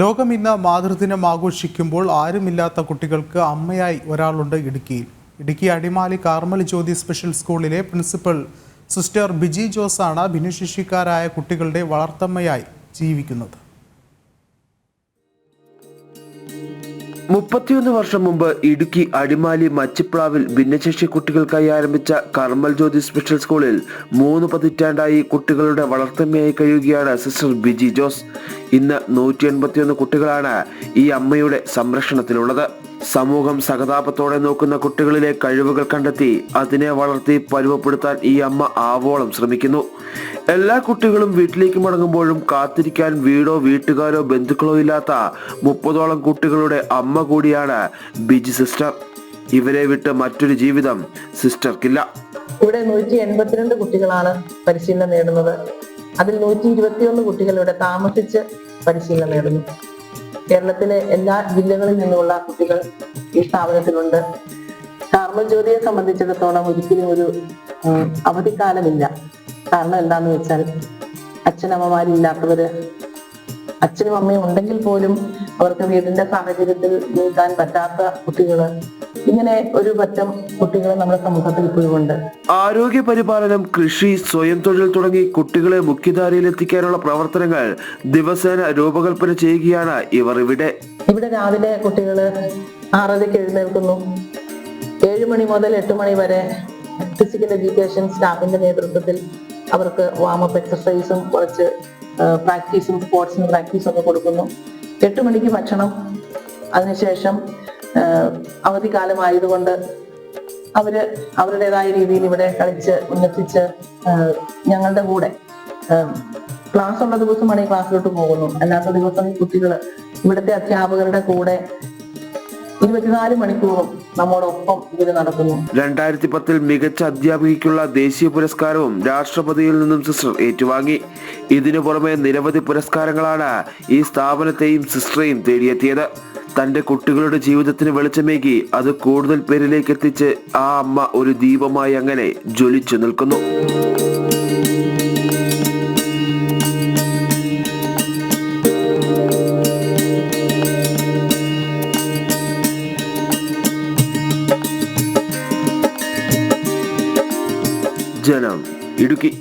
ലോകം ഇന്ന് മാതൃദിനം ആഘോഷിക്കുമ്പോൾ ആരുമില്ലാത്ത കുട്ടികൾക്ക് അമ്മയായി ഒരാളുണ്ട് ഇടുക്കിയിൽ ഇടുക്കി അടിമാലി കാർമൽ ജ്യോതി സ്പെഷ്യൽ സ്കൂളിലെ പ്രിൻസിപ്പൽ സിസ്റ്റർ ബിജി ജോസാണ് ഭിന്നശേഷിക്കാരായ കുട്ടികളുടെ വളർത്തമ്മയായി ജീവിക്കുന്നത്. മുപ്പത്തിയൊന്ന് വർഷം മുമ്പ് ഇടുക്കി അടിമാലി മച്ചിപ്ലാവിൽ ഭിന്നശേഷി കുട്ടികൾക്കായി ആരംഭിച്ച കർമ്മൽ ജ്യോതി സ്പെഷ്യൽ സ്കൂളിൽ മൂന്ന് പതിറ്റാണ്ടായി കുട്ടികളുടെ വളർത്തമ്മയായി കഴിയുകയാണ് സിസ്റ്റർ ബിജി ജോസ്. ഇന്ന് നൂറ്റി എൺപത്തിയൊന്ന് കുട്ടികളാണ് ഈ അമ്മയുടെ സംരക്ഷണത്തിലുള്ളത്. സമൂഹം സഹതാപത്തോടെ നോക്കുന്ന കുട്ടികളിലെ കഴിവുകൾ കണ്ടെത്തി അതിനെ വളർത്തി പരുവപ്പെടുത്താൻ ഈ അമ്മ ആവോളം ശ്രമിക്കുന്നു. എല്ലാ കുട്ടികളും വീട്ടിലേക്ക് മടങ്ങുമ്പോഴും കാത്തിരിക്കാൻ വീടോ വീട്ടുകാരോ ബന്ധുക്കളോ ഇല്ലാത്ത മുപ്പതോളം കുട്ടികളുടെ അമ്മ കൂടിയാണ് ബിജി സിസ്റ്റർ. ഇവരെ വിട്ട് മറ്റൊരു ജീവിതം സിസ്റ്റർക്കില്ല. ഇവിടെ നൂറ്റി എൺപത്തിരണ്ട് കുട്ടികളാണ് പരിശീലനം നേടുന്നത്. അതിൽ നൂറ്റി ഇരുപത്തിയൊന്ന് കുട്ടികൾ ഇവിടെ താമസിച്ച് പരിശീലനം നേടുന്നു. കേരളത്തിലെ എല്ലാ ജില്ലകളിൽ നിന്നുമുള്ള കുട്ടികൾ ഈ സ്ഥാപനത്തിലുണ്ട്. കർമ്മജ്യോതിയെ ജ്യോതിയെ സംബന്ധിച്ചിടത്തോളം ഒരിക്കലും ഒരു അവധിക്കാലമില്ല. കാരണം എന്താന്ന് വെച്ചാൽ അച്ഛനമ്മമാരില്ലാത്തവര് അച്ഛനും അമ്മയും ഉണ്ടെങ്കിൽ പോലും അവർക്ക് വീടിന്റെ സാഹചര്യത്തിൽ നീക്കാൻ പറ്റാത്ത കുട്ടികൾ ഇങ്ങനെ ഒരു പറ്റം കുട്ടികൾ നമ്മുടെ സമൂഹത്തിൽ ഇപ്പോഴും ഉണ്ട്. ആരോഗ്യ പരിപാലനം കൃഷി സ്വയം തൊഴിൽ തുടങ്ങി കുട്ടികളെ മുഖ്യധാരയിൽ എത്തിക്കാനുള്ള പ്രവർത്തനങ്ങൾ ദിവസേന രൂപകൽപ്പന ചെയ്യുകയാണ് ഇവർ ഇവിടെ. ഇവിടെ രാവിലെ കുട്ടികൾ ആറരയ്ക്ക് എഴുന്നേൽക്കുന്നു. ഏഴ് മണി മുതൽ എട്ട് മണി വരെ ഫിസിക്കൽ എഡ്യൂക്കേഷൻ സ്റ്റാഫിന്റെ നേതൃത്വത്തിൽ അവർക്ക് വാമപ്പ് എക്സസൈസും കുറച്ച് പ്രാക്ടീസും സ്പോർട്സിന് പ്രാക്ടീസും ഒക്കെ കൊടുക്കുന്നു. എട്ട് മണിക്ക് ഭക്ഷണം അതിനുശേഷം അവധിക്കാലമായതുകൊണ്ട് അവർ അവരുടേതായ രീതിയിൽ ഇവിടെ കളിച്ച് ഉന്നസിച്ച് ഞങ്ങളുടെ കൂടെ ക്ലാസ് ഉള്ള ദിവസമാണ് ഈ ക്ലാസ്സിലോട്ട് പോകുന്നു അല്ലാത്ത ദിവസം കുട്ടികൾ ഇവിടുത്തെ അധ്യാപകരുടെ കൂടെ ഇരുപത്തിനാല് മണിക്കൂറും നമ്മോടൊപ്പം ഇതിൽ നടക്കുന്നു. രണ്ടായിരത്തി പത്തിൽ മികച്ച അധ്യാപികയ്ക്കുള്ള ദേശീയ പുരസ്കാരവും രാഷ്ട്രപതിയിൽ നിന്നും സിസ്റ്റർ ഏറ്റുവാങ്ങി. ഇതിനു പുറമെ നിരവധി പുരസ്കാരങ്ങളാണ് ഈ സ്ഥാപനത്തെയും സിസ്റ്ററെയും തേടിയെത്തിയത്. തന്റെ കുട്ടികളുടെ ജീവിതത്തിന് വെളിച്ചമേകി അത് കൂടുതൽ പേരിലേക്ക് എത്തിച്ച് ആ അമ്മ ഒരു ദീപമായി അങ്ങനെ ജ്വലിച്ചു നിൽക്കുന്നു. ജനം ഇടുക്കി.